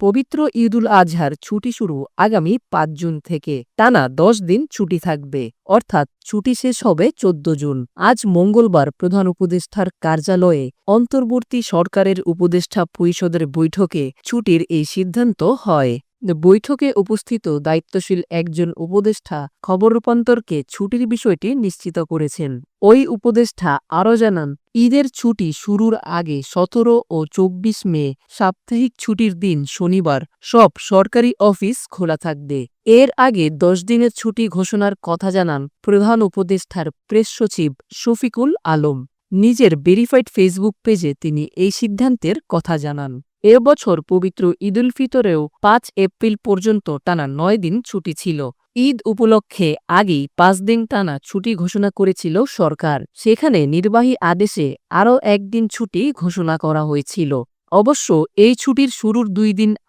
পবিত্র ঈদুল আজহার ছুটি শুরু আগামী পাঁচ জুন থেকে। টানা দশ দিন ছুটি থাকবে, অর্থাৎ ছুটি শেষ হবে চোদ্দ জুন। আজ মঙ্গলবার প্রধান উপদেষ্টার কার্যালয়ে অন্তর্বর্তী সরকারের উপদেষ্টা পরিষদের বৈঠকে ছুটির এই সিদ্ধান্ত হয়। বৈঠকে উপস্থিত দায়িত্বশীল একজন উপদেষ্টা খবর রূপান্তরকে ছুটির বিষয়টি নিশ্চিত করেছেন। ওই উপদেষ্টা আরও জানান, ঈদের ছুটি শুরুর আগে সতেরো ও চব্বিশ মে, সাপ্তাহিক ছুটির দিন শনিবার, সব সরকারি অফিস খোলা থাকবে। এর আগে দশ দিনের ছুটি ঘোষণার কথা জানান প্রধান উপদেষ্টার প্রেস সচিব শফিকুল আলম। নিজের ভেরিফাইড ফেসবুক পেজে তিনি এই সিদ্ধান্তের কথা জানান। এবছর পবিত্র ঈদুল ফিতরেও পাঁচ এপ্রিল পর্যন্ত টানা নয় দিন ছুটি ছিল। ঈদ উপলক্ষে আগেই পাঁচ দিন টানা ছুটি ঘোষণা করেছিল সরকার। সেখানে নির্বাহী আদেশে আরও একদিন ছুটি ঘোষণা করা হয়েছিল। অবশ্য এই ছুটির শুরুর দুই দিন